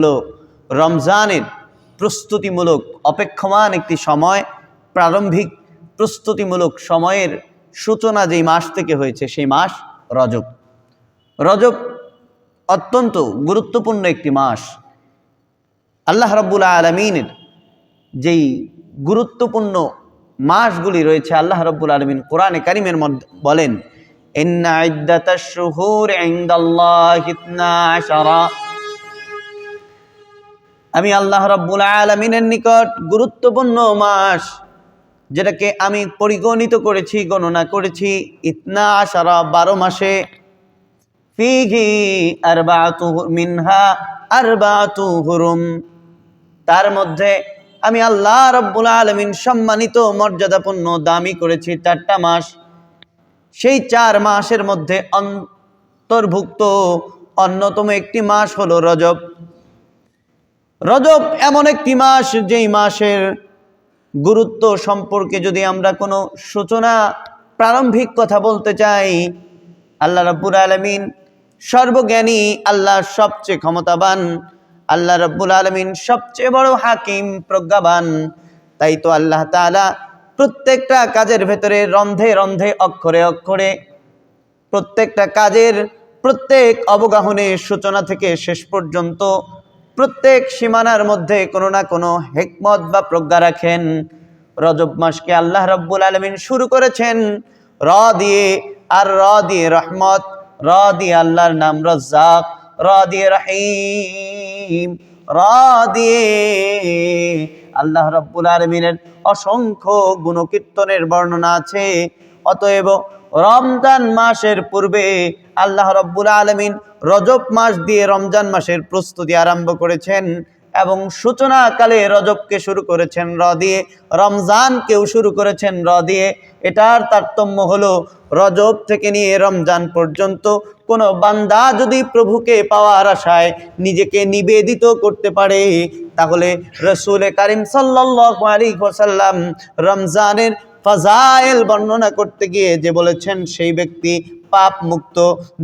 হলো রমজানের প্রস্তুতিমূলক অপেক্ষমান একটি সময়, প্রারম্ভিক প্রস্তুতিমূলক সময়ের সূচনা যেই মাস থেকে হয়েছে সেই মাস রজব। রজব অত্যন্ত গুরুত্বপূর্ণ একটি মাস। আল্লাহ রাব্বুল আলমিনের যেই গুরুত্বপূর্ণ মাসগুলি রয়েছে, আল্লাহ রব্বুল আলমিন কোরআনে কারিমের মধ্যে বলেন, ইন্না আমি আল্লাহ রব্বুল আলমিনের নিকট গুরুত্বপূর্ণ মাস, যেটাকে আমি পরিগণিত করেছি, গণনা করেছি ইতনা আশারা বারো মাসে। মিনহা তার মধ্যে আমি আল্লাহ রব্বুল আলমিন সম্মানিত, মর্যাদাপূর্ণ, দামি করেছি চারটা মাস। সেই চার মাসের মধ্যে অন্তর্ভুক্ত অন্যতম একটি মাস হলো রজব। রজব এমন একটি মাস, যেই মাসের গুরুত্ব সম্পর্কে যদি আমরা কোনো সূচনা, প্রারম্ভিক কথা বলতে চাই, আল্লাহ রব্বুল আলমিন সর্বজ্ঞানী, আল্লাহ সবচেয়ে ক্ষমতাবান, আল্লাহ রব্বুল আলমিন সবচেয়ে বড় হাকিম, প্রজ্ঞাবান। তাই তো আল্লাহ তাআলা প্রত্যেকটা কাজের ভেতরে রন্ধে রন্ধে অক্ষরে অক্ষরে প্রত্যেকটা কাজের প্রত্যেক অবগাহনের সূচনা থেকে শেষ পর্যন্ত প্রত্যেক সীমানার মধ্যে কোনো না কোনো হেকমত বা প্রজ্ঞা রাখেন। রজব মাসকে আল্লাহ রব্বুল আলমিন শুরু করেছেন, র দিয়ে আর র দিয়ে রহমত, র দিয়ে আল্লাহর নাম রজ্জাক, র দিয়ে রহিম, র দিয়ে আল্লাহ রব্বুল আলমিনের অসংখ্য গুণকীর্তনের বর্ণনা আছে। অতএব রমজান মাসের পূর্বে আল্লাহ রব্বুল আলমিন রজব মাস দিয়ে রমজান মাসের প্রস্তুতি আরম্ভ করেছেন এবং সূচনাকালে রজবকে শুরু করেছেন র দিয়ে, রমজানকেও শুরু করেছেন র দিয়ে। এটার তারতম্য হলো রজব থেকে নিয়ে রমজান পর্যন্ত কোনো বান্দা যদি প্রভুকে পাওয়ার আশায় নিজেকে নিবেদিত করতে পারে, তাহলে রসুল কারিম সাল্লাহ আলী ওসাল্লাম রমজানের ফাজাইল বর্ণনা করতে গিয়ে যে বলেছেন, সেই ব্যক্তি পাপ মুক্ত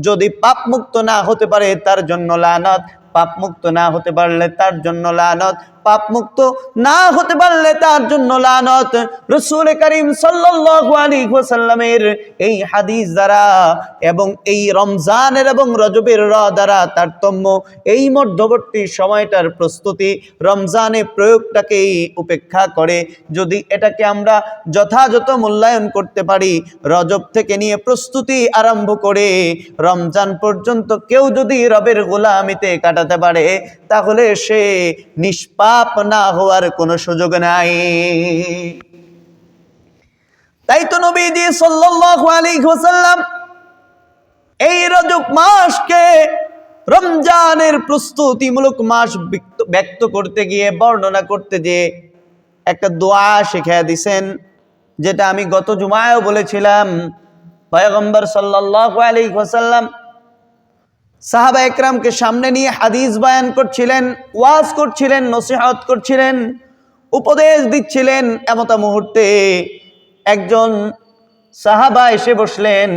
যদি পাপ মুক্ত না হতে পারে, তার জন্য লানত। পাপ মুক্ত না হতে পারলে তার জন্য লানত। পাপ মুক্ত না হতে পারলে তার জন্য লানত। রসুল করিম ওয়াসাল্লামের এই হাদিস দ্বারা এবং এই রমজানের এবং রজবের র দ্বারা তারতম্য, এই মধ্যবর্তী সময়টার প্রস্তুতি রমজানে প্রয়োগটাকেই উপেক্ষা করে। যদি এটাকে আমরা যথাযথ মূল্যায়ন করতে পারি, রজব থেকে নিয়ে প্রস্তুতি আরম্ভ করে রমজান পর্যন্ত কেউ যদি রবের গোলামিতে কাটাতে পারে, তাহলে সে নিষ্পাপ না হওয়ার কোনো সুযোগ নাই। তাই তো নবীজি ওয়াসাল্লাম এই রজব মাসকে রমজানের প্রস্তুতিমূলক মাস ব্যক্ত- করতে গিয়ে বর্ণনা করতে গিয়ে একটা দোয়া শিখিয়ে দিছেন, যেটা আমি গত জুমায়ও বলেছিলাম। পয়গম্বর সাল্লাল্লাহু আলাইহি ওয়াসাল্লাম সাহাবা একরামকে সামনে নিয়ে হাদিস বায়ান করছিলেন, ওয়াজ করছিলেন, নসিহত করছিলেন, উপদেশ দিচ্ছিলেন এমতা মুহূর্তে একজন সাহাবা এসে বসলেন।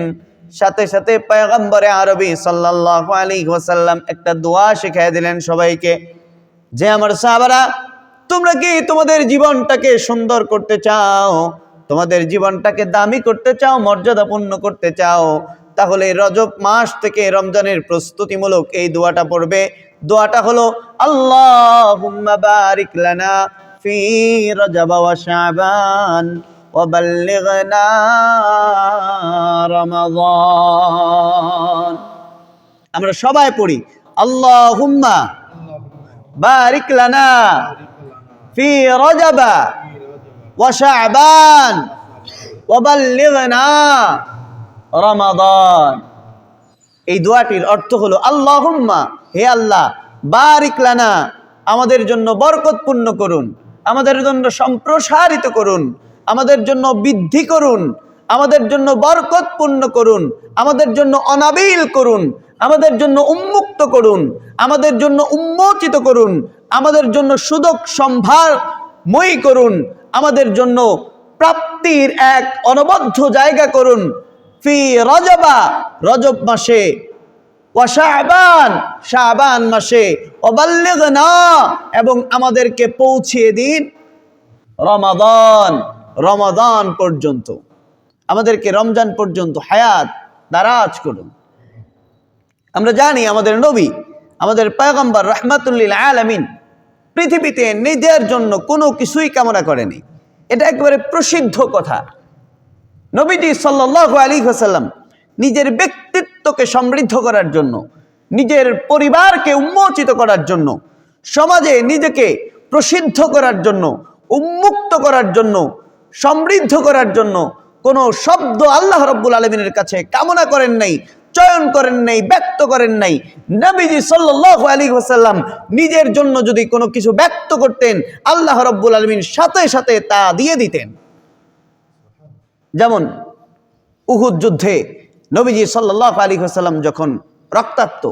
সাথে সাথে পয়গম্বরে আরবি সাল্লাল্লাহু আলাইহি ওয়াসাল্লাম একটা দোয়া শিখিয়ে দিলেন সবাইকে, যে আমার সাহাবারা, তোমরা কি তোমাদের জীবনটাকে সুন্দর করতে চাও? তোমাদের জীবনটাকে দামি করতে চাও? মর্যাদাপূর্ণ করতে চাও? তাহলে রজব মাস থেকে রমজানের প্রস্তুতিমূলক এই দোয়াটা পড়বে দোয়াটা হলো আল্লাহুম্মা বারিক লানা ফি রজব ওয়া শাবান وبلغنا رمضان আমরা সবাই পড়ি আল্লাহুম্মা বারিক লানা ফি রজবা ওয়া শাবান ওয়াবাল্লিগনা রমাদান। এই দোয়াটির অর্থ হলো, আল্লাহুম্মা, হে আল্লাহ, বারিক লানা, আমাদের জন্য বরকতপূর্ণ করুন, আমাদের জন্য সম্প্রসারিত করুন, আমাদের জন্য বৃদ্ধি করুন, আমাদের জন্য বরকতপূর্ণ করুন, আমাদের জন্য অনাবিল করুন, আমাদের জন্য উন্মুক্ত করুন, আমাদের জন্য উন্মোচিত করুন, আমাদের জন্য সুদক সম্ভারময়ী করুন, আমাদের জন্য প্রাপ্তির এক অনবদ্ধ জায়গা করুন ফি রজবা, রজব মাসে। শাবান শাবান মাসে। অবাল্যগ না এবং আমাদেরকে পৌঁছিয়ে দিন রমাদান রমাদান পর্যন্ত। আমাদেরকে রমজান পর্যন্ত হায়াত, দারাজ করুন। আমরা জানি আমাদের নবী, আমাদের পয়গম্বর রহমাতুল্লিল আলামিন পৃথিবীতে নিজের জন্য কোনো কিছুই কামনা করেনি। এটা একেবারে প্রসিদ্ধ কথা। নবীজি সাল্লাহ আলী হাসাল্লাম নিজের ব্যক্তিত্বকে সমৃদ্ধ করার জন্য, নিজের পরিবারকে উন্মোচিত করার জন্য, সমাজে নিজেকে প্রসিদ্ধ করার জন্য, উন্মুক্ত করার জন্য, সমৃদ্ধ করার জন্য কোনো শব্দ আল্লাহ রব্বুল আলমিনের কাছে কামনা করেন নাই, চয়ন করেন নাই, ব্যক্ত করেন নাই। নবীজি সাল্লাহ আলী ওসাল্লাম নিজের জন্য যদি কোনো কিছু ব্যক্ত করতেন, আল্লাহ রব্বুল আলমিন সাথে সাথে তা দিয়ে দিতেন। যেমন উহুদ যুদ্ধে নবীজি সাল্লাহ আলী হাসাল্লাম যখন রক্তাক্ত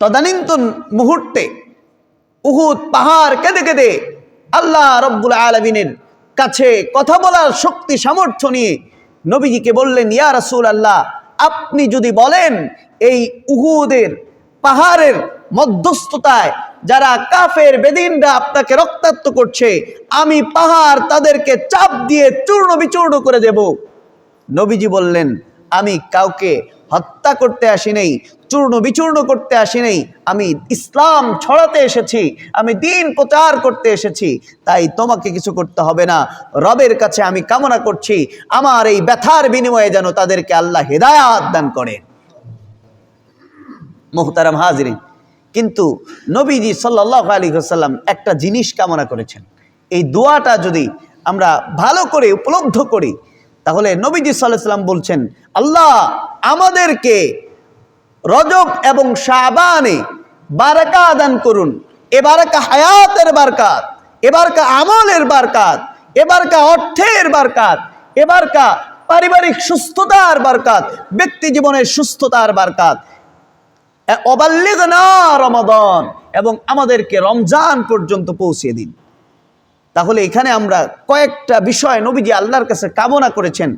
তদানীন্তন মুহূর্তে উহুদ পাহাড় কেঁদে কেঁদে আল্লাহ রব্বুল আলমিনের কাছে কথা বলার শক্তি, সামর্থ্য নিয়ে নবীজিকে বললেন, ইয়া রাসূল আল্লাহ আপনি যদি বলেন এই উহুদের পাহাড়ের মধ্যস্থতায় যারা কাফের বেদিনরা আপনাকে রক্তাক্ত করছে, আমি পাহাড় তাদেরকে চাপ দিয়ে চূর্ণ বিচূর্ণ করে দেব। নবীজি বললেন, আমি কাউকে হত্যা করতে আসি নাই, চূর্ণ বিচূর্ণ করতে আসি নাই, আমি ইসলাম ছড়াতে এসেছি, আমি দিন প্রচার করতে এসেছি, তাই তোমাকে কিছু করতে হবে না। রবের কাছে আমি কামনা করছি, আমার এই ব্যথার বিনিময়ে যেন তাদেরকে আল্লাহ হেদায়াত দান করে মোহতারাম হাজরিন। কিন্তু নবীজি সাল্লাহ আলী একটা জিনিস কামনা করেছেন। এই দোয়াটা যদি আমরা ভালো করে উপলব্ধ করি, তাহলে নবীজি সাল্লাহ সাল্লাম বলছেন, আল্লাহ আমাদেরকে রজব এবং শাবানে বারাকা আদান করুন। এবারকা হায়াতের বারকাত এবারকা আমলের বারকাত এবারকা অর্থের বারকাত এবারকা পারিবারিক সুস্থতার বারকাত, ব্যক্তি জীবনের সুস্থতার বারকাত। রমাদান এবং আমাদেরকে রমজান পর্যন্ত পৌঁছে দিন। তাহলে এখানে আমরা কয়েকটা বিষয় নবীজি আল্লাহর কাছে কামনা করেছেন,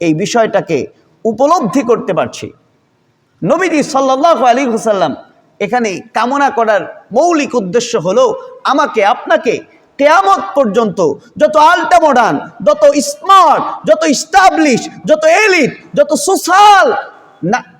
এই বিষয়টাকে উপলব্ধি করতে পারছি। নবীজি সাল্লাহ আলী হুসাল্লাম এখানে কামনা করার মৌলিক উদ্দেশ্য হলো, আমাকে, আপনাকে কেয়ামত পর্যন্ত যত আল্টা মডার্ন, যত স্মার্ট, যত স্টাবলিশ যত এলিট, যত সোশ্যাল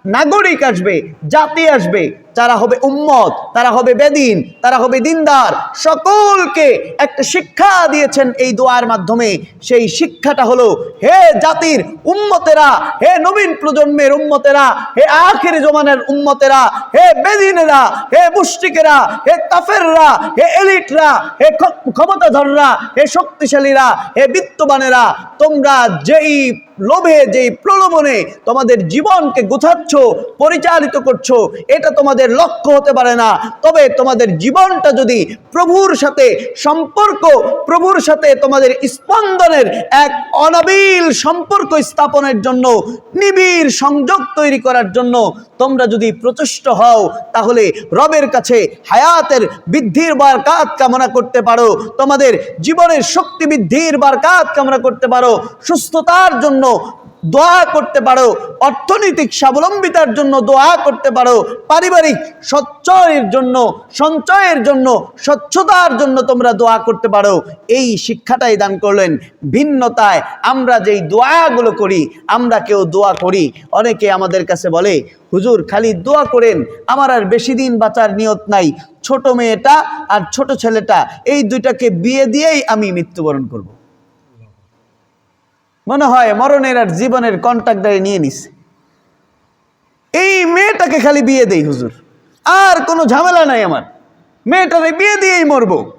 নাগরিক আসবে জাতি আসবে। যারা হবে উম্মত, তারা হবে বেদিন, তারা হবে দিনদার, সকলকে একটা শিক্ষা দিয়েছেন এই দোয়ার মাধ্যমে। সেই শিক্ষাটা হলো, হে জাতির উম্মতেরা, হে নবীন প্রজন্মের উম্মতেরা, হে আখের জমানের উম্মতেরা, হে বেদিনেরা, হে মুষ্টিকেরা হে কাফেররা, হে এলিটরা, হে ক্ষমতাধররা, হে শক্তিশালীরা, হে বিত্তবানেরা, তোমরা যেই লোভে, যেই প্রলোভনে তোমাদের জীবনকে গুছাচ্ছ, পরিচালিত করছ, এটা তোমাদের লক্ষ্য হতে পারে না। তবে তোমাদের জীবনটা যদি প্রভুর সাথে, সম্পর্ক প্রভুর সাথে তোমাদের স্পন্দনের এক অনাবিল সম্পর্ক স্থাপনের জন্য, নিবিড় সংযোগ তৈরি করার জন্য তোমরা যদি প্রচেষ্ট হও, তাহলে রবের কাছে হায়াতের বৃদ্ধির বারকাত কামনা করতে পারো, তোমাদের জীবনের শক্তি বৃদ্ধির বারকাত কামনা করতে পারো, সুস্থতার জন্য দোয়া করতে পারো, অর্থনৈতিক স্বাবলম্বিতার জন্য দোয়া করতে পারো, পারিবারিক সচ্চয়ের জন্য, সঞ্চয়ের জন্য, স্বচ্ছতার জন্য তোমরা দোয়া করতে পারো। এই শিক্ষাটাই দান করলেন ভিন্নতায়। আমরা যেই দোয়াগুলো করি, আমরা কেউ দোয়া করি। অনেকে আমাদের কাছে বলে, হুজুর, খালি দোয়া করেন, আমার আর বেশি দিন বাঁচার নিয়ত নাই। ছোট মেয়েটা আর ছোট ছেলেটা, এই দুইটাকে বিয়ে দিয়েই আমি মৃত্যুবরণ করব। মনে হয় মরণের আর জীবনের কন্ট্রাক্টারে নিয়ে নিছে। এই মেয়েটাকে খালি বিয়ে দেই হুজুর। আর কোনো ঝামেলা নাই আমার। মেয়েটারে বিয়ে দিয়েই মরবো।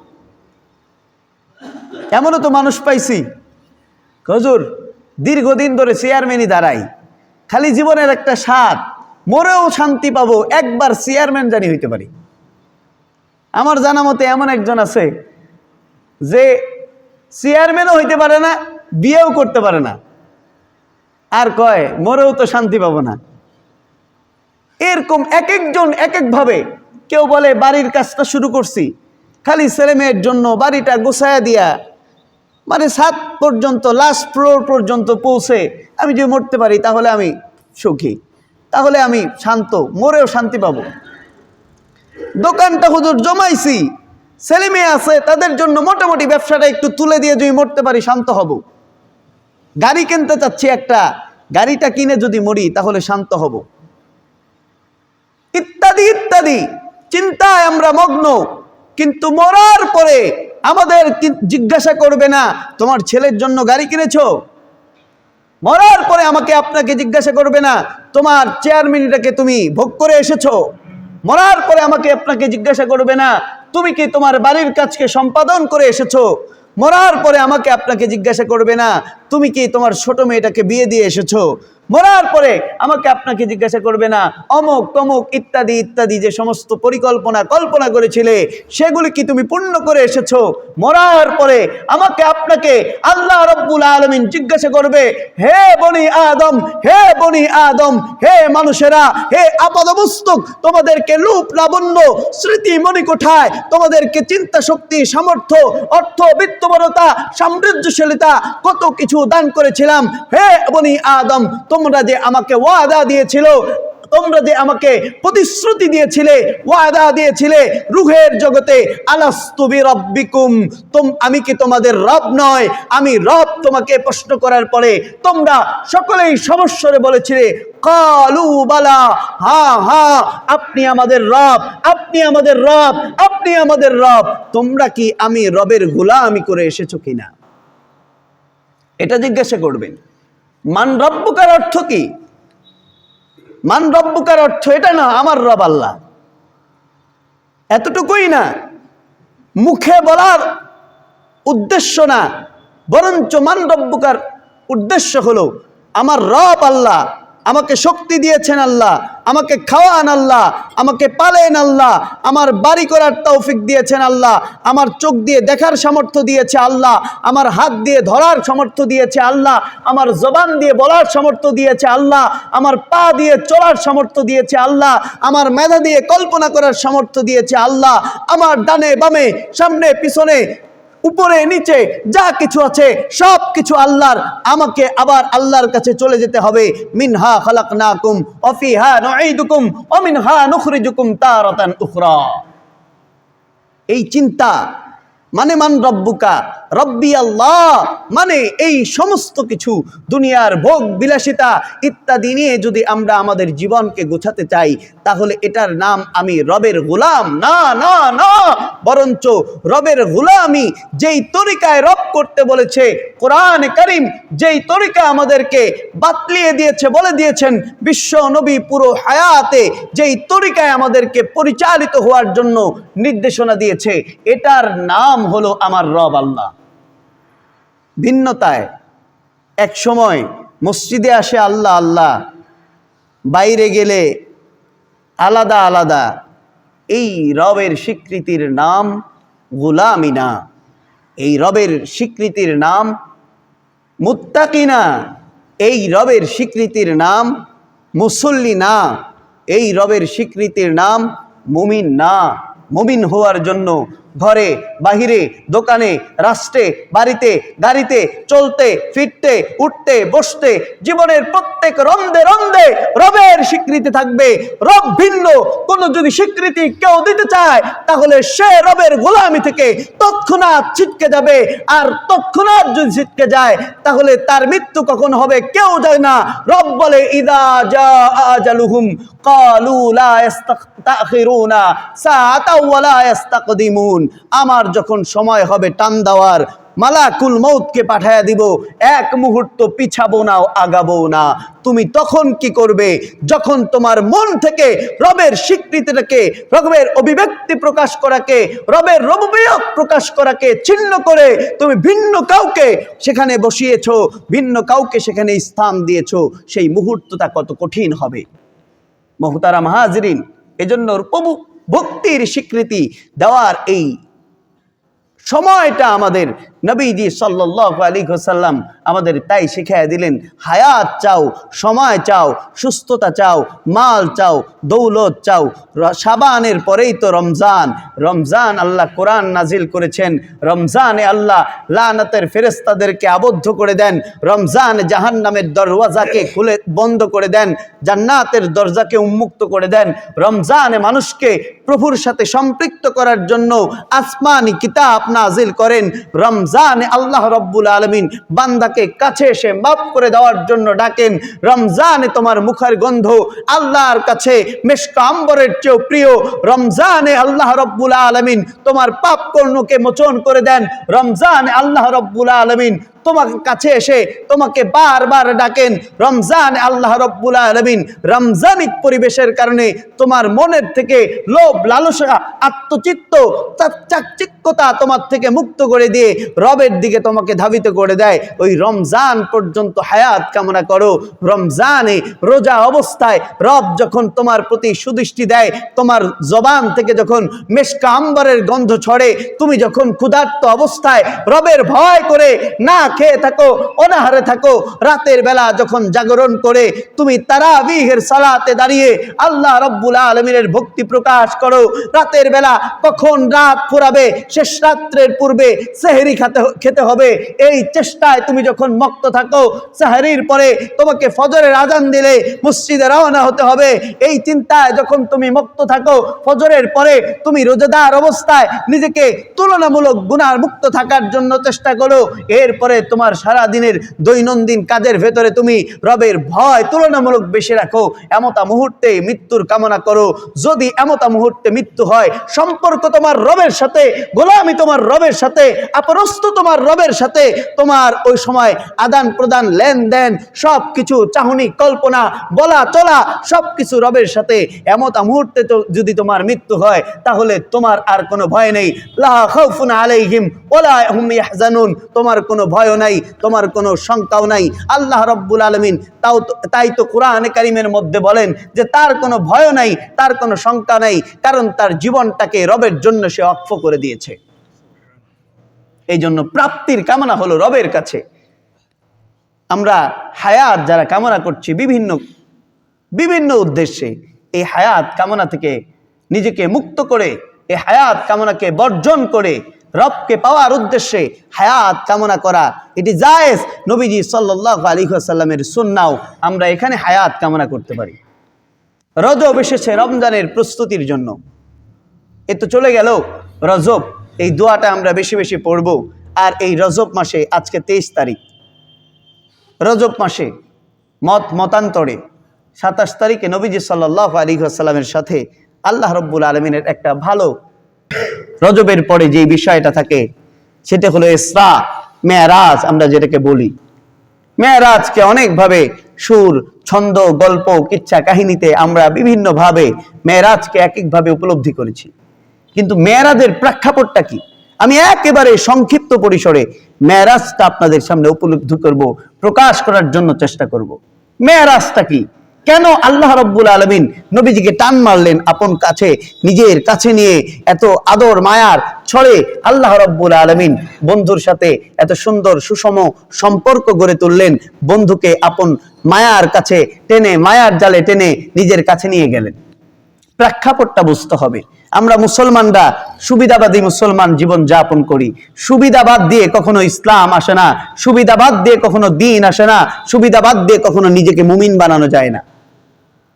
এমনও তো মানুষ পাইছি। হুজুর, দীর্ঘদিন ধরে চেয়ারম্যানই দাঁড়াই। খালি জীবনের একটা স্বাদ। মরেও শান্তি পাবো, একবার চেয়ারম্যান জানি হইতে পারি। আমার জানা মতে এমন একজন আছে, যে চেয়ারম্যানও হইতে পারে না বিয়েও করতে পারে না। আর কয়, মরেও তো শান্তি পাবো না। এরকম এক একজন এক একভাবে কেউ বলে, বাড়ির কাজটা শুরু করছি। খালি ছেলে মেয়ের জন্য বাড়িটা গোছায়া দিয়া মানে সাত পর্যন্ত লাস্ট ফ্লোর পর্যন্ত পৌঁছে আমি যদি মরতে পারি, তাহলে আমি সুখী। তাহলে আমি শান্ত, মরেও শান্তি পাব। দোকানটা হুজুর জমাইছি। ছেলে মেয়ে আছে, তাদের জন্য মোটামুটি ব্যবসাটা একটু তুলে দিয়ে যদি মরতে পারি, শান্ত হব। গাড়ি কিনতে চাচ্ছি একটা, গাড়িটা কিনে যদি মরি তাহলে শান্ত হব। ইত্যাদি ইত্যাদি। চিন্তায় আমরা মগ্ন, কিন্তু মরার পরে আমাদের জিজ্ঞাসা করবে না, তোমার ছেলের জন্য গাড়ি কিনেছ? মরার পরে আমাকে আপনাকে জিজ্ঞাসা করবে না, তোমার চেয়ারম্যানটাকে তুমি ভোগ করে এসেছ? মরার পরে আমাকে আপনাকে জিজ্ঞাসা করবে না, তুমি কি তোমার বাড়ির কাজকে সম্পাদন করে এসেছ? মরার পরে আমাকে আপনাকে জিজ্ঞাসা করবে না, তুমি কি তোমার ছোট মেয়েটাকে বিয়ে দিয়ে এসেছ? মরার পরে আমাকে আপনাকে জিজ্ঞাসা করবে না, অমুক, তমুক, ইত্যাদি ইত্যাদি যে সমস্ত পরিকল্পনা, কল্পনা করেছিলে, সেগুলি কি তুমি পূর্ণ করে এসেছ? মরার পরে আমাকে আপনাকে আল্লাহ রব্বুল আলমিন জিজ্ঞাসা করবে, হে বনি আদম, হে বনি আদম, হে মানুষেরা, হে আপাদমস্তক, তোমাদেরকে লূপ লাবণ্য স্মৃতি মণিকোঠায়, তোমাদেরকে চিন্তা শক্তি, সামর্থ্য, অর্থ বিত্তবরতা সমৃদ্ধশীলতা কত কিছু দান করেছিলাম। হে বনি আদম তোমরা যে আমাকে ওয়াদা দিয়েছিল, তোমরা যে আমাকে প্রতিশ্রুতি দিয়েছিলে, ওয়াদা দিয়েছিলে রুহের জগতে আলাস্তুবি রব্বিকুম তোম, আমি কি তোমাদের রব নয়? আমি রব তোমাকে প্রশ্ন করার পরে তোমরা সকলেই সমস্যরে বলেছিলে, কালু বালা, হা হা, আপনি আমাদের রব, আপনি আমাদের রব, আপনি আমাদের রব। তোমরা কি আমি রবের গোলামি করে এসেছ কিনা? এটা জিজ্ঞাসা করবেন। মান অর্থ কি? মান অর্থ এটা না, আমার রব আল্লাহ। এতটুকুই না, মুখে বলার উদ্দেশ্য না, বরঞ্চ মান উদ্দেশ্য হলো, আমার রব আল্লাহ আমাকে শক্তি দিয়েছেন আল্লাহ, আমাকে খাওয়ান আল্লাহ, আমাকে পালেন আল্লাহ, আমার বাড়ি করার তৌফিক দিয়েছেন আল্লাহ, আমার চোখ দিয়ে দেখার সামর্থ্য দিয়েছে আল্লাহ, আমার হাত দিয়ে ধরার সামর্থ্য দিয়েছে আল্লাহ, আমার জবান দিয়ে বলার সামর্থ্য দিয়েছে আল্লাহ, আমার পা দিয়ে চলার সামর্থ্য দিয়েছে আল্লাহ, আমার মেধা দিয়ে কল্পনা করার সামর্থ্য দিয়েছে আল্লাহ, আমার ডানে বামে, সামনে, পিছনে উপরে, নিচে, যা কিছু আছে সব কিছু আল্লাহর। আমাকে আবার আল্লাহর কাছে চলে যেতে হবে। মিনহা খালাক খালাকনাকুম অফিহা নুঈদুকুম অমিনহা নুখরিজুকুম তারতান উখরা। এই চিন্তা মানে মান রব্বুকা? রব্বি আল্লাহ। মানে এই সমস্ত কিছু দুনিয়ার ভোগ বিলাসিতা ইত্যাদি নিয়ে যদি আমরা আমাদের জীবনকে গোছাতে চাই, তাহলে এটার নাম আমি রবের গোলাম। না না না। বরঞ্চ রবের গোলামি যেই তরিকায় রব করতে বলেছে, কোরআন করিম যেই তরিকা আমাদেরকে বাতলিয়ে দিয়েছে, বলে দিয়েছেন, বিশ্ব নবী পুরো হায়াতে যেই তরিকায় আমাদেরকে পরিচালিত হওয়ার জন্য নির্দেশনা দিয়েছে, এটার নাম হলো আমার রব আল্লাহ। ভিন্নতায় এক সময় মসজিদে আসে আল্লাহ আল্লাহ, বাইরে গেলে আলাদা আলাদা, এই রবের স্বীকৃতির নাম গুলামিনা। এই রবের স্বীকৃতির নাম মুত্তাকিনা। এই রবের স্বীকৃতির নাম মুসল্লি না এই রবের স্বীকৃতির নাম মুমিন না মুমিন হওয়ার জন্য ঘরে, বাহিরে, দোকানে, রাষ্ট্রে, বাড়িতে, গাড়িতে, চলতে, ফিরতে, উঠতে, বসতে, জীবনের প্রত্যেক রন্দে রন্দে রবের স্বীকৃতি থাকবে। রব ভিন্ন, কোনো যদি স্বীকৃতি কেউ দিতে চায়, তাহলে সে রবের গোলামি থেকে তৎক্ষণাৎ ছিটকে যাবে। আর তৎক্ষণাৎ যদি ছিটকে যায়, তাহলে তার মৃত্যু কখন হবে কেউ যায় না। রব বলে, ইদা জা আজালুহুম, কালু লা ইস্তাখিরুনা সাআতাও ওয়া লা ইস্তাকদিমুন। আমার যখন সময় হবে টান দেওয়ার, মালাকুল মৌতকে পাঠায়া দিব, এক মুহূর্ত পিছাবো না আগাবো না। তুমি তখন কি করবে? যখন তোমার মন থেকে রবের স্বীকৃতিটাকে, রবের অভিব্যক্তি প্রকাশ করাকে, রবের রববিয়োগ প্রকাশ করাকে ছিন্ন করে তুমি ভিন্ন কাউকে সেখানে বসিয়েছ, ভিন্ন কাউকে সেখানে স্থান দিয়েছ, সেই মুহূর্তটা কত কঠিন হবে। মহতারা হাজরিন এজন্য প্রভু ভক্তির স্বীকৃতি দেওয়ার এই সময়টা আমাদের নবীজি সাল্লাহ আলী হোসাল্লাম আমাদের তাই শিখাই দিলেন, হায়াত চাও, সময় চাও, সুস্থতা চাও, মাল চাও, দৌলত চাও। সাবানের পরেই তো রমজান। রমজান আল্লাহ কোরআন নাজিল করেছেন। রমজানে আল্লাহ লানাতের ফেরেস্তাদেরকে আবদ্ধ করে দেন। রমজান জাহান নামের দরওয়াজাকে খুলে বন্ধ করে দেন। জান্নাতের দরজাকে উন্মুক্ত করে দেন। রমজানে মানুষকে প্রভুর সাথে সম্পৃক্ত করার জন্য আসমানি কিতাব নাজিল করেন। রমজানে আল্লাহ রব্বুল আলমিন বান্দাকে কাছে এসে মাফ করে দেওয়ার জন্য ডাকেন, রমজানে তোমার মুখের গন্ধ আল্লাহর কাছে মেশকা আম্বরের চেয়েও প্রিয়। রমজানে আল্লাহ রব্বুল আলমিন তোমার পাপ কর্ণকে মোচন করে দেন। রমজানে আল্লাহ রব্বুল আলমিন তোমাকে কাছে এসে তোমাকে বারবার ডাকেন। রমজান আল্লাহ রব্বুল আলমিন রমজানিক পরিবেশের কারণে তোমার মনের থেকে লোভ, লালসা, আত্মচিত্ত চাকচিক্যতা তোমার থেকে মুক্ত করে দিয়ে রবের দিকে তোমাকে ধাবিত করে দেয়। ওই রমজান পর্যন্ত হায়াত কামনা করো। রমজানে রোজা অবস্থায় রব যখন তোমার প্রতি সুদৃষ্টি দেয়, তোমার জবান থেকে যখন মেশকা আম্বরের গন্ধ ছড়ে, তুমি যখন ক্ষুধার্ত অবস্থায় রবের ভয় করে না খেয়ে থাকো, অনাহারে থাকো, রাতের বেলা যখন জাগরণ করে, তুমি তারাবিহের সালাতে দাঁড়িয়ে আল্লাহ রব্বুল আলমিনের ভক্তি প্রকাশ করো। রাতের বেলা কখন রাত ফুরাবে, শেষ রাত্রের পূর্বে সেহেরি খেতে খেতে হবে। এই চেষ্টায় তুমি যখন মক্ত থাকো, সেহেরির পরে তোমাকে ফজরের আজান দিলে মসজিদে রওনা হতে হবে। এই চিন্তায় যখন তুমি মুক্ত থাকো, ফজরের পরে তুমি রোজাদার অবস্থায় নিজেকে তুলনামূলক গুনার মুক্ত থাকার জন্য চেষ্টা করো। এরপরে তোমার সারা দিনের দৈনন্দিন কাজের ভেতরে তুমি রবের ভয় তুলনামূলক বেশি রাখো। এমতা মুহূর্তে মৃত্যুর কামনা করো। যদি এমতা মুহূর্তে মৃত্যু হয়, সম্পর্ক তোমার রবের সাথে, গোলামি তোমার রবের সাথে আপরস্ত তোমার রবের সাথে তোমার ওই সময় আদান প্রদান, লেনদেন সব কিছু চাহনি, কল্পনা, বলা চলা সব কিছু রবের সাথে। এমতা মুহূর্তে যদি তোমার মৃত্যু হয়, তাহলে তোমার আর কোনো ভয় নেই। আলাইহিম, ওয়ালা হুম তোমার কোনো ভয় নাই, তোমার কোনো শঙ্কাও নাই। আল্লাহ রব্বুল আলমিন তাও তাই তো কোরআনে কারিমের মধ্যে বলেন যে, তার কোনো ভয় নাই, তার কোনো শঙ্কা নাই, কারণ তার জীবনটাকে রবের জন্য সে অক্ষ করে দিয়েছে। এই জন্য প্রাপ্তির কামনা হলো রবের কাছে। আমরা হায়াত যারা কামনা করছি বিভিন্ন বিভিন্ন উদ্দেশ্যে এই হায়াত কামনা থেকে নিজেকে মুক্ত করে, এই হায়াত কামনাকে বর্জন করে রবকে পাওয়ার উদ্দেশ্যে হায়াত কামনা করা, এটি জায়েজ নবীজি সাল্লাহ আলী সাল্লামের সুন্নাও আমরা এখানে হায়াত কামনা করতে পারি। রজব এসেছে রমজানের প্রস্তুতির জন্য। এ তো চলে গেল রজব। এই দোয়াটা আমরা বেশি বেশি পড়ব। আর এই রজব মাসে, আজকে তেইশ তারিখ, রজব মাসে মত মতান্তরে সাতাশ তারিখে নবীজি সাল্লাহ আলী আসাল্লামের সাথে আল্লাহ রব্বুল আলমিনের একটা ভালো রজবের পরে যে বিষয়টা থাকে, সেটা হলো ইসরা, মেয়ারাজ আমরা যেটাকে বলি। মেয়ারাজকে অনেকভাবে সুর, ছন্দ, গল্প কিচ্ছা কাহিনীতে আমরা বিভিন্নভাবে মেয়ারাজকে এক একভাবে উপলব্ধি করেছি। কিন্তু মেয়ারাজের প্রেক্ষাপটটা কি? আমি একেবারে সংক্ষিপ্ত পরিসরে মেয়ারাজটা আপনাদের সামনে উপলব্ধি করব, প্রকাশ করার জন্য চেষ্টা করব। মেয়ারাজটা কি? কেন আল্লাহ রব্বুল আলমিন নবীজিকে টান মারলেন আপন কাছে, নিজের কাছে নিয়ে এত আদর মায়ার ছড়ে আল্লাহ রব্বুল আলমিন বন্ধুর সাথে এত সুন্দর সুষম সম্পর্ক গড়ে তুললেন, বন্ধুকে আপন মায়ার কাছে টেনে, মায়ার জালে টেনে নিজের কাছে নিয়ে গেলেন? প্রেক্ষাপটটা বুঝতে হবে। আমরা মুসলমানরা সুবিধাবাদী মুসলমান জীবন যাপন করি। সুবিধাবাদ দিয়ে কখনো ইসলাম আসে না। সুবিধাবাদ দিয়ে কখনো দিন আসে না। সুবিধাবাদ দিয়ে কখনো নিজেকে মুমিন বানানো যায় না।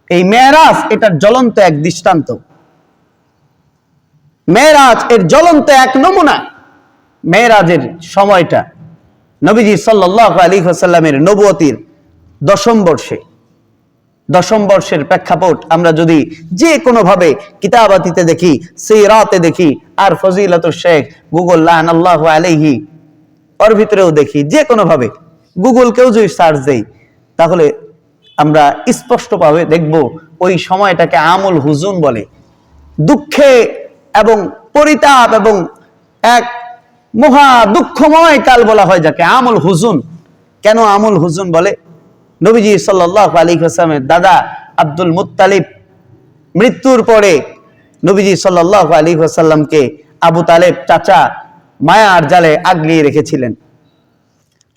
এই মেয়েরাজ এটার জ্বলন্ত এক দৃষ্টান্ত। মেয়েরাজ এর জ্বলন্ত এক নমুনা। মেয়েরাজের সময়টা। নবীজি সাল্লাহ আলী হাসাল্লামের নবুয়তির দশম বর্ষে। দশম বর্ষের প্রেক্ষাপট আমরা যদি যে কোনোভাবে কিতাবাতিতে দেখি সেই রাতে দেখি, আর ফজিলত শেখ, গুগল লান আল্লাহ আলাইহি ওর ভিতরেও দেখি, যে কোনোভাবে গুগলকেও যদি সার্চ দেই তাহলে আমরা স্পষ্টভাবে দেখব ওই সময়টাকে আমল হুজুন বলে। দুঃখে এবং পরিতাপ এবং এক মহা দুঃখময় কাল বলা হয় যাকে, আমল হুজুন। কেন আমল হুজুন বলে? নবীজি সাল্লাহ আলী হাসামের দাদা আব্দুল মুত্তালিব মৃত্যুর পরে নবীজি সাল্লাহ আলী হাসাল্লামকে আবু তালেব চাচা মায়ার জালে আগলিয়ে রেখেছিলেন।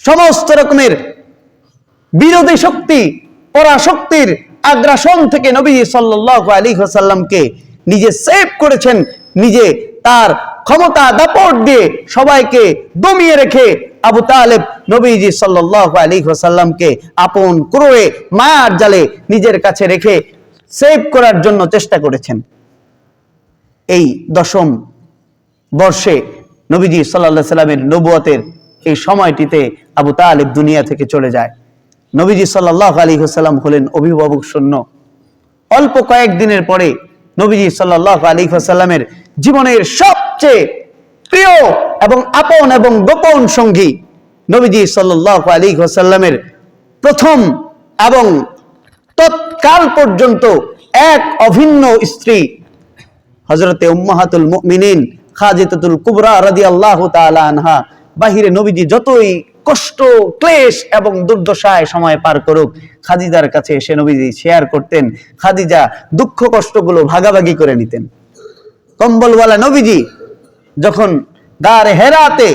সমস্ত রকমের বিরোধী শক্তি, পরাশক্তির আগ্রাসন থেকে নবীজি সাল্লাহ আলী সাল্লামকে নিজে সেভ করেছেন, নিজে তার ক্ষমতা দাপট দিয়ে সবাইকে দমিয়ে রেখে আবু তালেব নবীজি সাল্লাহ আলী সাল্লামকে আপন ক্রোয়ে মায়ার জালে নিজের কাছে রেখে সেভ করার জন্য চেষ্টা করেছেন। এই দশম বর্ষে নবীজি সাল্লাহ সাল্লামের নবুয়তের এই সময়টিতে আবু তালেব দুনিয়া থেকে চলে যায়। নবীজি সাল্লাহ আলী সাল্লাম হলেন অভিভাবক শূন্য অল্প কয়েকদিনের পরে নবীজি সাল্লাহ আলী সাল্লামের জীবনের সবচেয়ে প্রিয় এবং আপন এবং গোপন সঙ্গী নবীজি সাল্লাহ আলী সাল্লামের প্রথম এবং তৎকাল পর্যন্ত এক অভিন্ন স্ত্রী হজরতে উম্মাহাতুল মুমিনিন খাজিতাতুল কুবরা রাদিয়াল্লাহু তাআলা আনহা। বাহিরে নবীজি যতই কষ্ট, ক্লেশ এবং দুর্দশায় সময় পার করুক, খাদিজার কাছে এসে নবীজি শেয়ার করতেন। খাদিজা দুঃখ কষ্টগুলো ভাগাভাগি করে নিতেন। কম্বলওয়ালা নবীজি যখন গারে হেরাতে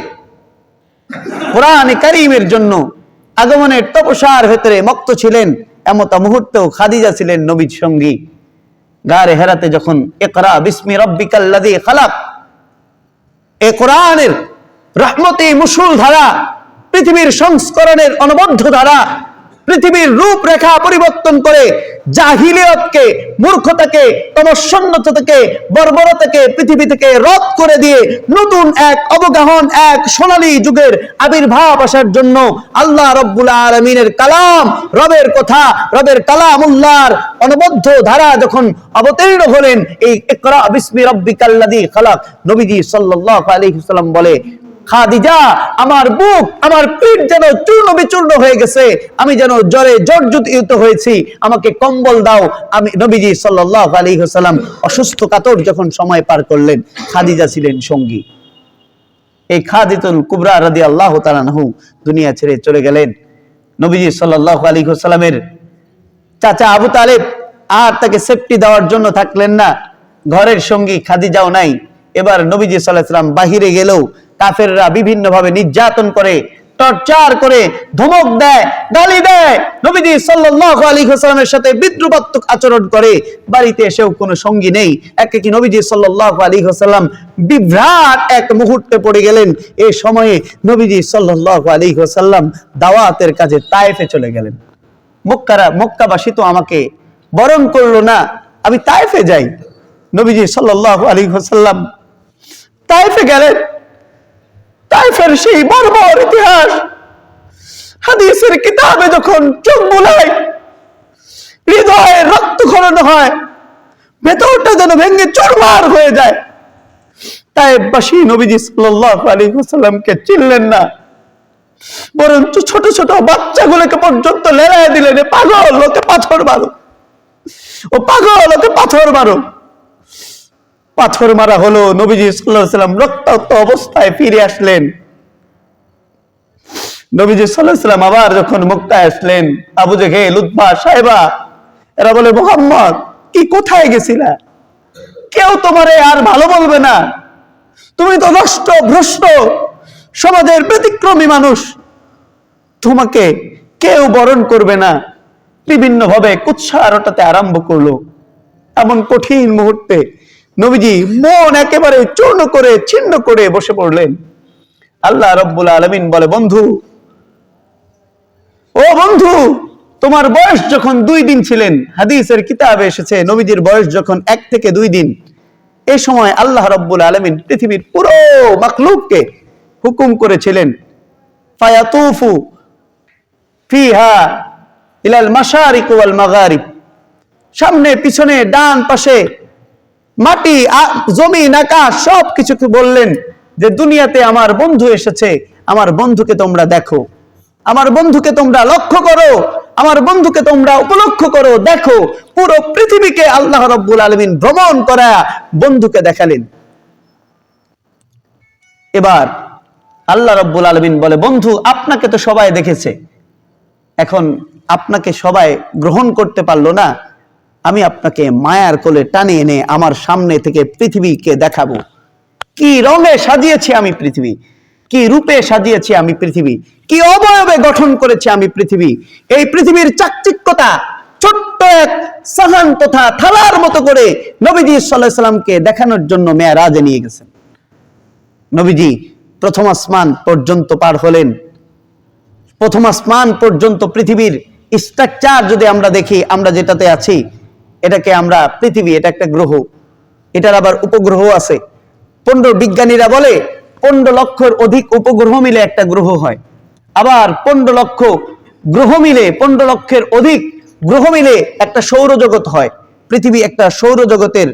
কোরআন করিমের জন্য আগমনের তপসার ভেতরে মক্ত ছিলেন, এমত মুহূর্তেও খাদিজা ছিলেন নবীর সঙ্গী। গারে হেরাতে যখন একরা বিস্মি রব্বিকাল্লাদি খালাক, এ কোরআনের রহমতি মুসুল ধারা পৃথিবীর সংস্করণের অনবদ্ধ ধারা পৃথিবীর রূপরেখা পরিবর্তন করে জাহিলিয়তকে, মূর্খতাকে, তমসন্নতাকে, বর্বরতাকে পৃথিবী থেকে রদ করে দিয়ে নতুন এক অবগাহন, এক সোনালী যুগের আবির্ভাব আসার জন্য আল্লাহ রব্বুল আলমিনের কালাম, রবের কথা, রবের কালাম উল্লাহর অনবদ্ধ ধারা যখন অবতীর্ণ হলেন, এই ইকরা বিসমি রব্বিকাল্লাযী খালাক। নবীজি সাল্লাল্লাহু আলাইহি সাল্লাম বলে খাদিজা, আমার বুক, আমার পিঠ যেন চূর্ণ বিচূর্ণ হয়ে গেছে। আমি যেন জ্বরে জর্জরিত হয়েছি। আমাকে কম্বল দাও। আমি নবীজি আলাইহি সাল্লাম অসুস্থ কাতর যখন সময় পার করলেন, খাদিজা ছিলেন সঙ্গী। এই খাদিতুল কুবরা রাদিয়াল্লাহু তাআলা আনহু দুনিয়া ছেড়ে চলে গেলেন। নবীজি আলাইহি সাল্লামের চাচা আবু তালেব আর তাকে সেফটি দেওয়ার জন্য থাকলেন না। ঘরের সঙ্গী খাদিজাও নাই। এবার নবীজি সাল্লাহ সাল্লাম বাহিরে গেলেও কাফেররা বিভিন্ন ভাবে নির্যাতন করে, টর্চার করে, ধমক দেয়, গালি দেয়। নবীজি সাল্লাল্লাহু আলাইহি ওয়াসাল্লামের সাথে বিদ্রুপাত্মক আচরণ করে, বাড়িতে এসেও কোনো সঙ্গী নেই। একে কি নবীজি সাল্লাল্লাহু আলাইহি ওয়াসাল্লাম বিভ্রাট এক মুহূর্তে পড়ে গেলেন? এই সময়ে নবীজি সাল্লাল্লাহু আলাইহি ওয়াসাল্লাম দাওয়াতের কাজে তায়েফে চলে গেলেন। মক্কারা মক্কাবাসী তো আমাকে বরণ করল না, আমি তায়েফে যাই। নবীজি সাল্লাল্লাহু আলাইহি ওয়াসাল্লাম তায়েফে গেলেন। তাইফের সেই বর্বর ইতিহাস। হাদিসের কিতাবে যখন চোখ বুলাই, হৃদয়ে রক্তক্ষরণ হয়, ভেতরটা যেন ভেঙে চুরমার হয়ে যায়। নবীজি আলাইহি ওয়াসাল্লামকে চিনলেন না। বরঞ্চ ছোট ছোট বাচ্চাগুলোকে পর্যন্ত লেড়ায় দিলেন পাগল, ওকে পাথর মারো। ও পাগল, ওকে পাথর মারো। পাথর মারা হলো, নবীজি সাল্লাহ সাল্লাম রক্তাক্ত অবস্থায় ফিরে আসলেন। নবীজি সাল্লাহ সাল্লাম আবার যখন মুক্তায় আসলেন, আবু জেখে লুৎফা সাহেবা, এরা বলে, মোহাম্মদ, কি কোথায় গেছিলা? কেউ তোমারে আর ভালো বলবে না। তুমি তো নষ্ট, ভ্রষ্ট, সমাজের ব্যতিক্রমী মানুষ। তোমাকে কেউ বরণ করবে না। বিভিন্ন ভাবে কুৎসা রটাতে আরম্ভ করল। এমন কঠিন মুহূর্তে নবীজি মন একেবারে চূর্ণ করে, ছিন্ন করে বসে পড়লেন। আল্লাহ রব্বুল আলমিন বলে, বন্ধু, ও বন্ধু, তোমার বয়স যখন দুই দিন ছিলেন, হাদিসের কিতাবে এসেছে, নবীজির বয়স যখন এক থেকে দুই দিন এই সময় আল্লাহ রব্বুল আলমিন পৃথিবীর পুরো মাকলুককে হুকুম করেছিলেন, ফায়াতুফু ফিহা ইলাল মাশারিক ওয়াল মাগারিব। সামনে, পিছনে, ডান পাশে মাটি জমিন আকাশ সব কিছুকে বললেন যে দুনিয়াতে আমার বন্ধু এসেছে, আমার বন্ধুকে তোমরা দেখো। আমার বন্ধুকে তোমরা লক্ষ্য করো, আমার বন্ধুকে তোমরা উপলক্ষ করো, দেখো, পুরো পৃথিবীকে আল্লাহ রব্বুল আলমিন ভ্রমণ করা বন্ধুকে দেখালেন। এবার আল্লাহ রব্বুল আলমিন বলে, বন্ধু, আপনাকে তো সবাই দেখেছে। এখন আপনাকে সবাই গ্রহণ করতে পারল না আমি আপনাকে মায়ার কোলে টানে এনে আমার সামনে থেকে পৃথিবীকে দেখাবো। কি রঙে সাজিয়েছি আমি পৃথিবী? কি রূপে সাজিয়েছি আমি পৃথিবী? কি অবয়বে গঠন করেছি আমি পৃথিবী? এই পৃথিবীর চাকচিক্যতা ছোট্ট এক সাহান তথা থালার মতো করে নবীজি সাল্লাহ দেখানোর জন্য মেয়ারাজে নিয়ে গেছেন। নবীজি প্রথম আসমান পর্যন্ত পার হলেন। প্রথম আসমান পর্যন্ত পৃথিবীর স্ট্রাকচার যদি আমরা দেখি, আমরা যেটাতে আছি এটাকে আমরা পৃথিবী, এটা একটা গ্রহ। এটার আবার উপগ্রহ আছে। পনেরো বিজ্ঞানীরা বলে পনেরো লক্ষর অধিক উপগ্রহ মিলে একটা গ্রহ হয়। আবার পনেরো লক্ষ গ্রহ মিলে পনেরো লক্ষের অধিক গ্রহ মিলে একটা সৌরজগৎ হয়। পৃথিবী একটা সৌরজগতের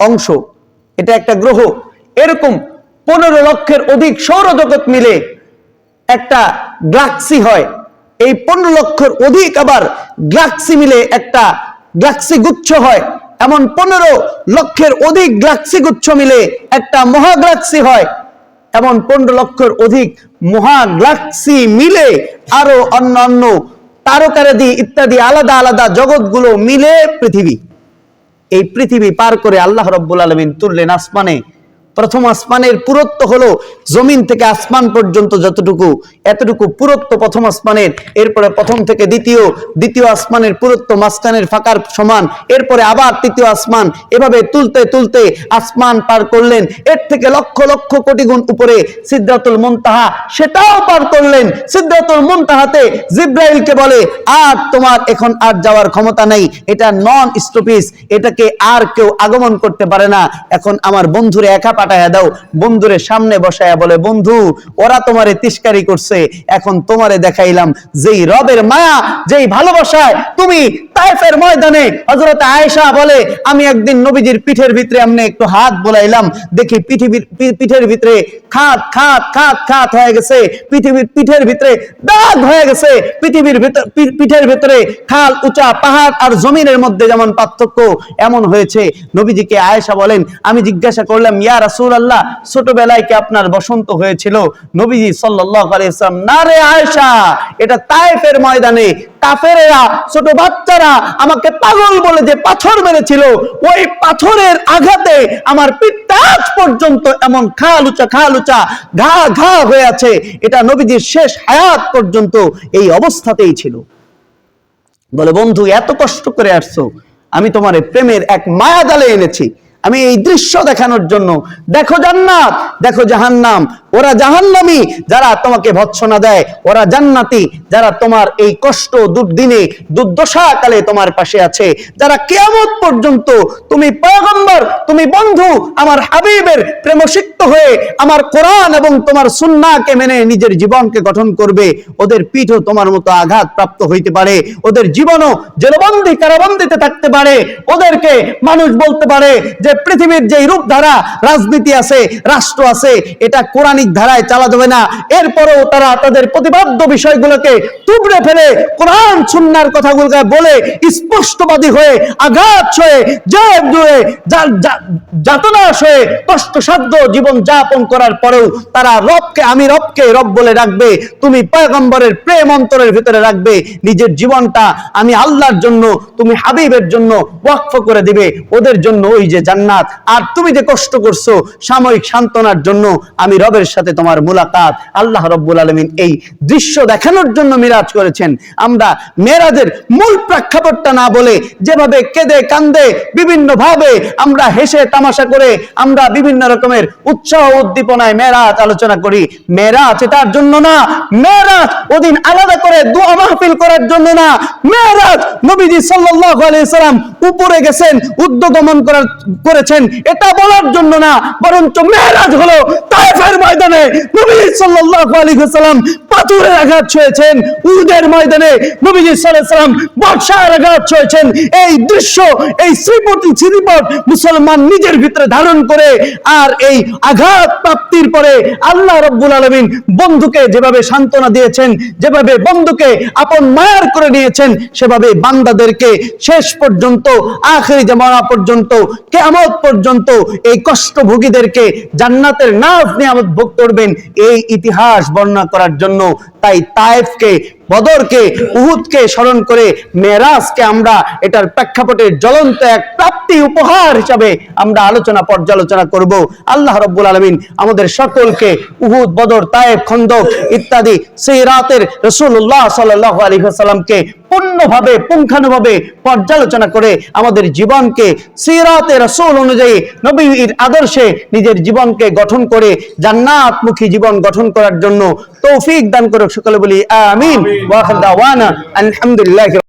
অংশ। এটা একটা গ্রহ। এরকম পনেরো লক্ষের অধিক সৌরজগৎ মিলে একটা গ্লাক্সি হয়। এই পনেরো লক্ষর অধিক আবার গ্লাক্সি মিলে একটা গ্লাক্সি গুচ্ছ হয়। এমন পনেরো লক্ষের অধিক গ্লাক্সি গুচ্ছ মিলে একটা মহাগ্লাক্সি হয়। এমন পনেরো লক্ষের অধিক মহাগ্লাক্সি মিলে আরও অন্যান্য তারকারাদি ইত্যাদি আলাদা আলাদা জগৎগুলো মিলে পৃথিবী। এই পৃথিবী পার করে আল্লাহ রব্বুল আলমিন তুললেন আসমানে প্রথম আসমানের পুরত্ব হলো জমিন থেকে আসমান পর্যন্ত যতটুকু, এতটুকু পুরত্ব প্রথম আসমানের, এরপরে প্রথম থেকে দ্বিতীয় দ্বিতীয় আসমানের পুরত্ব মাঝখানের ফাঁকার সমান, এরপরে আবার তৃতীয় আসমান, এভাবে তুলতে তুলতে আসমান পার করলেন, এর থেকে লক্ষ লক্ষ কোটি গুণ উপরে সিদ্ধাতুল মুনতাহা, সেটাও পার করলেন, সিদ্ধাতুল মুনতাহাতে জিব্রাইলকে বলে, আর তোমার এখন আর যাওয়ার ক্ষমতা নেই, এটা নন স্টপিস এটাকে আর কেউ আগমন করতে পারে না, এখন আমার বন্ধুরে একা পাঠাইয়া দাও। বন্ধুরে সামনে বসায়া বলে, বন্ধু, ওরা তোমারে তিস্কারি করছে। এখন তোমারে দেখাইলাম যেই রবের মায়া, যেই ভালোবাসায় তুমি তাইফের ময়দানে। হযরত আয়েশা বলে, আমি একদিন নবীজির পিঠের ভিতরে আমনে একটু হাত বোলাইলাম। দেখি পৃথিবীর পিঠের ভিতরে খাত খাত খাত খাত হয়ে গেছে। পৃথিবীর পিঠের ভিতরে দাগ হয়ে গেছে। পৃথিবীর পিঠের ভিতরে খাল, উঁচা পাহাড় আর জমিনের মধ্যে যেমন পার্থক্য, এমন হয়েছে। নবীজিকে আয়েশা বলেন, আমি জিজ্ঞাসা করলাম, ইয়া রাসূল আল্লাহ ছোটবেলায় কি আপনার বসন্ত হয়েছিল? নবীজি সাল্লাল্লাহু আলাইহি সাল্লাম না রে আয়েশা, এটা তায়েফের ময়দানে কাফেরেরা, ছোট বাচ্চারা আমাকে পাগল বলে যে পাথর মেরেছিল, ওই পাথরের আঘাতে আমার পিঠটা পর্যন্ত এমন খাল উঁচা খাল উঁচা ঘা ঘা হয়ে আছে। এটা নবীজির শেষ হায়াত পর্যন্ত এই অবস্থাতেই ছিল। বলে, বন্ধু, এত কষ্ট করে আসছো। আমি তোমার প্রেমের এক মায়া জালে এনেছি। আমি এই দৃশ্য দেখানোর জন্য। দেখো জান্নাত, দেখো জাহান্নাম। ওরা জাহান্নামী, যারা তোমাকে ভৎসনা দেয়। ওরা জান্নাতি, যারা তোমার এই কষ্ট, দুর্দিনে দুর্দশা কালে তোমার পাশে আছে। যারা কেয়ামত পর্যন্ত তুমি পয়গম্বর, তুমি বন্ধু, আমার হাবিবের প্রেমসিক্ত হয়ে আমার কোরআন এবং তোমার সুন্নাকে মেনে নিজের জীবনকে গঠন করবে, ওদের পিঠও তোমার মতো আঘাত প্রাপ্ত হইতে পারে। ওদের জীবনও জেলবন্দি, কারাবন্দিতে থাকতে পারে। ওদেরকে মানুষ বলতে পারে যে পৃথিবীর যে রূপ ধারা রাজনীতি আছে, রাষ্ট্র আছে, এটা কোরআনিক ধারায় চালা যাবে না। এরপরেও তারা তাদের প্রতিবাদ্য বিষয়গুলোকে তুবড়ে ফেলে কোরআন, সুন্নার কথাগুলোকে বলে স্পষ্টবাদী হয়ে, আঘাত হয়ে জয় জুড়ে যাতনাশ হয়ে, কষ্টসাধ্য জীবন যাপন করার পরেও তারা রবকে, আমি রবকে রব বলে রাখবে তুমি পয়গম্বরের প্রেম অন্তরের ভিতরে রাখবে, নিজের জীবনটা আমি আল্লাহর জন্য, তুমি হাবিবের জন্য ওয়াকফ করে দিবে, ওদের জন্য ওই যে জান্নাত আর তুমি যে কষ্ট করছ সাময়িক সান্ত্বনার জন্য, আমি রবের সাথে তোমার মুলাকাত। আল্লাহ রব্বুল আলমিন এই দৃশ্য দেখানোর জন্য মিরাজ করেছেন। আমরা মেরাজের মূল প্রেক্ষাপটটা না বলে যেভাবে কেঁদে কান্দে বিভিন্ন ভাবে আমরা হেসে তামাশা করে আমরা বিভিন্ন রকমের উৎসাহ উদ্দীপনায় মেরাজ আলোচনা করি। মেরাজ এটার জন্য না মেরাজ ওদিন আলাদা করে দোয়া মাহফিল করার জন্য না মেরাজ নবীজি সাল্লাল্লাহু আলাইহি সাল্লাম উপরে গেছেন উদ্যোগমন করার করেছেন, এটা বলার জন্য না, বরঞ্চ মেরাজ হলো তায়েফের ময়দানে নবীজি সাল্লাল্লাহু আলাইহি সাল্লাম পাথরের আঘাত ছুঁয়েছেন, উহুদের ময়দানে নবীজি সাল্লাল্লাহু আলাইহি বর্ষার আঘাত ছুঁয়েছেন। এই দৃশ্য, এই শ্রীপতি শ্রীপট মুসলমান নিজের ভিতরে ধারণ করে আর এই আঘাত প্রাপ্তির পরে আল্লাহ রব্বুল আলমিন বন্ধুকে যেভাবে সান্ত্বনা দিয়েছেন, যেভাবে বন্ধুকে আপন মায়ার করে নিয়েছেন, সেভাবে বান্দাদেরকে শেষ পর্যন্ত, আখেরি জামানা পর্যন্ত কেয়ামত পর্যন্ত এই কষ্টভোগীদেরকে জান্নাতের নাফ নিয়ামত ভোগ করবেন। এই ইতিহাস বর্ণনা করার জন্য তাই তায়েফকে বদরকে, উহুদকে স্মরণ করে মেরাজকে আমরা এটার প্রেক্ষাপটে জ্বলন্ত এক প্রাপ্তি উপহার হিসাবে আমরা আলোচনা পর্যালোচনা করব। আল্লাহ রব্বুল আলমিন আমাদের সকলকে উহুদ, বদর তায়েব খন্দক ইত্যাদি সেই রাতের রসুল্লাহ সাল্লাহ আলী সাল্লামকে পূর্ণভাবে, পুঙ্খানুভাবে পর্যালোচনা করে আমাদের জীবনকে সিরাতে রসুল অনুযায়ী নবীর আদর্শে নিজের জীবনকে গঠন করে জান্নাতমুখী জীবন গঠন করার জন্য তৌফিক দান করুক সকলে বলি আমিন। আলহামদুলিল্লাহ